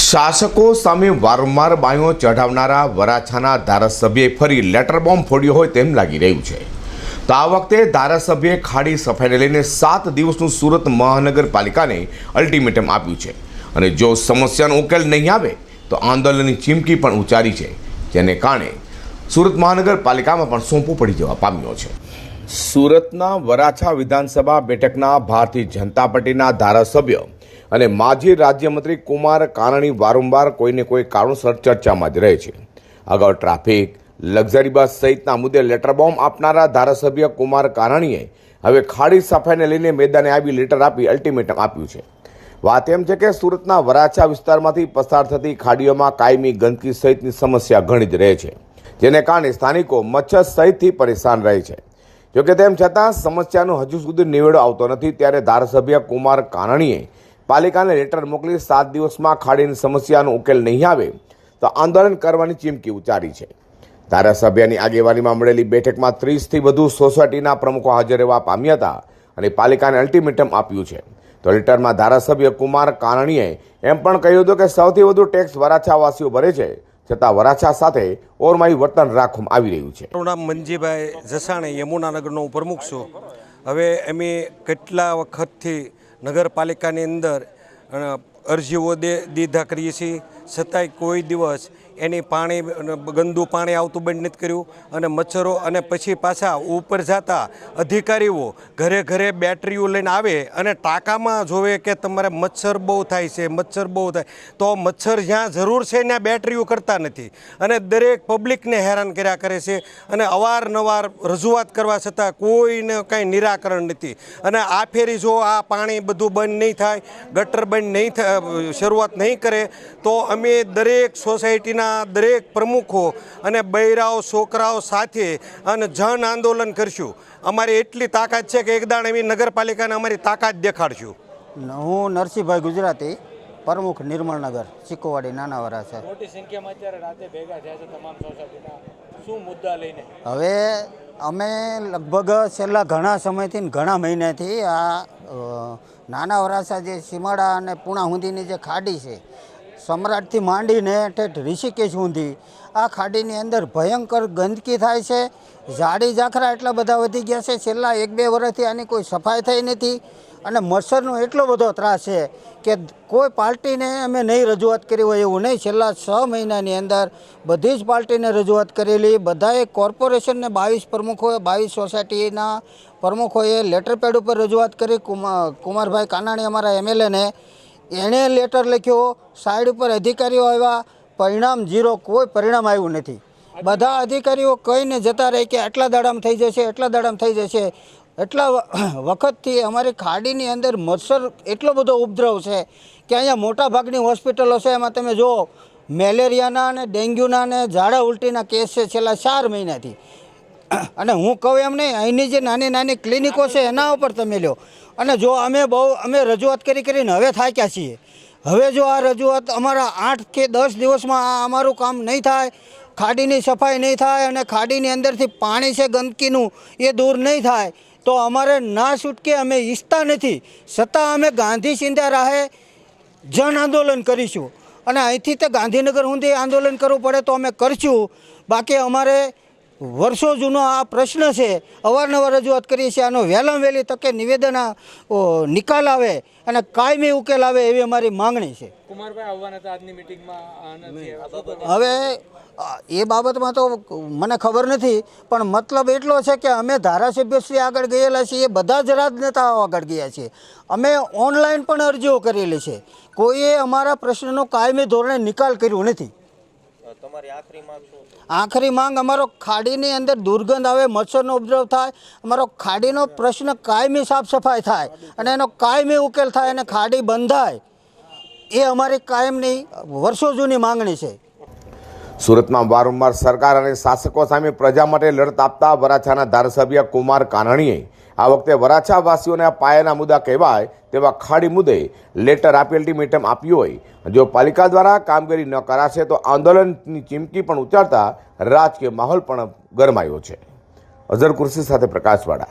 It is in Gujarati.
શાસકો સામે વારંવાર બાયો ચઢાવનારા વરાછાના ધારાસભ્યએ ફરી લેટર બોમ્બ ફોડ્યો હોય તેમ લાગી રહ્યું છે. તો આ વખતે ધારાસભ્યએ ખાડી સફાઈને લઈને સાત દિવસનું સુરત મહાનગરપાલિકાને અલ્ટિમેટમ આપ્યું છે. અને જો સમસ્યાનો ઉકેલ નહીં આવે, તો આંદોલનની ચીમકી પણ ઉચ્ચારી છે, જેને કારણે સુરત મહાનગરપાલિકામાં પણ સોંપો પડી જવા પામ્યો છે. સુરતના વરાછા વિધાનસભા બેઠકના ભારતીય જનતા પાર્ટીના ધારાસભ્ય અને માજી રાજ્યમંત્રી કુમાર કાનાણી વારંવાર કોઈને કોઈ કારણોસર ચર્ચામાં જ રહે છે. અગાઉ ટ્રાફિક, લક્ઝરી બસ સહિતના મુદ્દે લેટર બોમ્બ આપનારા ધારાસભ્ય કુમાર કાનાણીએ હવે ખાડી સફાઈને લઈને મેદાને આવી લેટર આપી અલ્ટિમેટમ આપ્યું છે. વાત એમ છે કે સુરતના વરાછા વિસ્તારમાંથી પસાર થતી ખાડીઓમાં કાયમી ગંદકી સહિતની સમસ્યા ઘણી જ રહે છે, જેને કારણે સ્થાનિકો મચ્છર સહિતથી પરેશાન રહે છે. જોકે તેમ છતાં સમસ્યાનો હજુ સુધી નિવેડો આવતો નથી, ત્યારે ધારાસભ્ય કુમાર કાનાણીએ પાલિકાને લેટર મોકલી સાત દિવસમાં ખાડીની સમસ્યાનો ઉકેલ નહીં આવે તો આંદોલન કરવાની ચીમકી ઉચ્ચારી છે. ધારાસભ્યની આગેવાનીમાં મળેલી બેઠકમાં ત્રીસથી વધુ સોસાયટીના પ્રમુખો હાજર રહેવા પામ્યા હતા અને પાલિકાને અલ્ટિમેટમ આપ્યું છે. તો લેટરમાં ધારાસભ્ય કુમાર કાનણીએ એમ પણ કહ્યું હતું કે સૌથી વધુ ટેક્સ વરાછાવાસીઓ ભરે છે, છતાં વરાછા સાથે ઓરમાયું વર્તન રાખવામાં આવી રહ્યું છે. મારું નામ મંજીભાઈ જસાણી, યમુનાનગરનો પ્રમુખ છું. હવે અમે કેટલા વખતથી નગરપાલિકાની અંદર અરજીઓ દે દીધા કરીએ છીએ. છતાંય કોઈ દિવસ એની પાણી, ગંદુ પાણી આવતું બંધ નથી કર્યું. અને મચ્છરો અને પછી પાછા ઉપર જતા અધિકારીઓ ઘરે ઘરે બેટરીઓ લઈને આવે અને ટાંકામાં જોવે કે તમારે મચ્છર બહુ થાય છે, મચ્છર બહુ થાય. તો મચ્છર જ્યાં જરૂર છે ત્યાં બેટરીઓ કરતા નથી. અને દરેક પબ્લિકને હેરાન કર્યા કરે છે. અને અવારનવાર રજૂઆત કરવા છતાં કોઈને કાંઈ નિરાકરણ નથી. અને આ ફેરી જો આ પાણી બધું બંધ નહીં થાય, ગટર બંધ નહીં શરૂઆત નહીં કરે, તો અમે દરેક સોસાયટીના દરેક પ્રમુખો અને બૈરાઓ છોકરાઓ સાથે અને જન આંદોલન કરશું. અમારી એટલી તાકાત છે કે એકદાણ એવી નગરપાલિકાને અમારી તાકાત દેખાડશું. હું નરસિંહભાઈ ગુજરાતી પ્રમુખ નિર્મળનગર ચીકોવાડી નાના વરાછા મોટી સંખ્યામાં અત્યારે રાતે ભેગા થયા છે તમામ સોસાયટીના. શું મુદ્દા લઈને? હવે અમે લગભગ છેલ્લા ઘણા સમયથી ઘણા મહિનાથી આ નાના વરાસા જે સીમાડા અને પૂણા સુધીની જે ખાડી છે સમ્રાટથી માંડીને ઠેઠ ઋષિકેશ સુધી. આ ખાડીની અંદર ભયંકર ગંદકી થાય છે. ઝાડી ઝાખરા એટલા બધા વધી ગયા છે. છેલ્લા એક બે વર્ષથી આની કોઈ સફાઈ થઈ નથી અને મચ્છરનો એટલો બધો ત્રાસ છે કે કોઈ પાર્ટીને અમે નહીં રજૂઆત કરી હોય એવું નહીં. છેલ્લા છ મહિનાની અંદર બધી જ પાર્ટીને રજૂઆત કરેલી. બધાએ કોર્પોરેશનને બાવીસ પ્રમુખોએ બાવીસ સોસાયટીના પ્રમુખોએ લેટર પેડ ઉપર રજૂઆત કરી. કુમા, કુમારભાઈ કાનાણી અમારા એમએલએને એણે લેટર લખ્યો સાઈડ ઉપર અધિકારીઓ આવ્યા, પરિણામ ઝીરો કોઈ પરિણામ આવ્યું નથી. બધા અધિકારીઓ કહીને જતા રહે કે આટલા દાડામાં થઈ જશે એટલા દાડામાં થઈ જશે. એટલા વખતથી અમારી ખાડીની અંદર મચ્છર એટલો બધો ઉપદ્રવ છે કે અહીંયા મોટાભાગની હોસ્પિટલો છે. એમાં તમે જુઓ, મેલેરિયાના અને ડેન્ગ્યુના અને ઝાડા ઉલટીના કેસ છે છેલ્લા ચાર મહિનાથી. અને હું કહું એમ નહીં, અહીંની જે નાની નાની ક્લિનિકો છે, એના ઉપર તમે લ્યો. અને જો અમે બહુ, અમે રજૂઆત કરી કરીને હવે થાક્યા છીએ. હવે જો આ રજૂઆત અમારા આઠ કે દસ દિવસમાં આ અમારું કામ નહીં થાય, ખાડીની સફાઈ નહીં થાય અને ખાડીની અંદરથી પાણી છે, ગંદકીનું, એ દૂર નહીં થાય, તો અમારે ના છૂટકે અમે ઈચ્છતા નથી. છતાં અમે ગાંધી સિંધા રાહે જન આંદોલન કરીશું. અને અહીંથી તે ગાંધીનગર સુધી આંદોલન કરવું પડે તો અમે કરશું. બાકી અમારે વર્ષો જૂનો આ પ્રશ્ન છે અવારનવાર રજૂઆત કરીએ છીએ આનો વહેલામ વહેલી તકે નિવેદન નિકાલ આવે અને કાયમી ઉકેલ આવે એવી અમારી માંગણી છે કુમારભાઈ આવવાના હતા આજની મિટિંગમાં આ નથી આવ્યા. શું કરવાનું? હવે એ બાબતમાં તો મને ખબર નથી પણ મતલબ એટલો છે કે અમે ધારાસભ્યશ્રી આગળ ગયેલા છીએ બધા જ રાજનેતાઓ આગળ ગયા છીએ અમે ઓનલાઈન પણ અરજીઓ કરેલી છે કોઈએ અમારા પ્રશ્નનો કાયમી ધોરણે નિકાલ કર્યો નથી આખરી માંગ અમારો ખાડીની અંદર દુર્ગંધ આવે મચ્છરનો ઉપદ્રવ થાય અમારો ખાડીનો પ્રશ્ન કાયમી સાફ સફાઈ થાય અને એનો કાયમી ઉકેલ થાય અને ખાડી બંધાય. એ અમારી કાયમની વર્ષો જૂની માંગણી છે. સુરતમાં વારંવાર સરકાર અને શાસકો સામે પ્રજા માટે લડત આપતા વરાછાના ધારાસભ્ય કુમાર કાનાણીએ આ વખતે વરાછાવાસીઓને આ પાયાના મુદ્દા કહેવાય તેવા ખાડી મુદ્દે લેટર આપી અલ્ટિમેટમ આપ્યું હોય. જો પાલિકા દ્વારા કામગીરી ન કરાશે તો આંદોલનની ચીમકી પણ ઉચ્ચારતા રાજકીય માહોલ પણ ગરમાયો છે. અઝર કુર્સી સાથે પ્રકાશવાળા.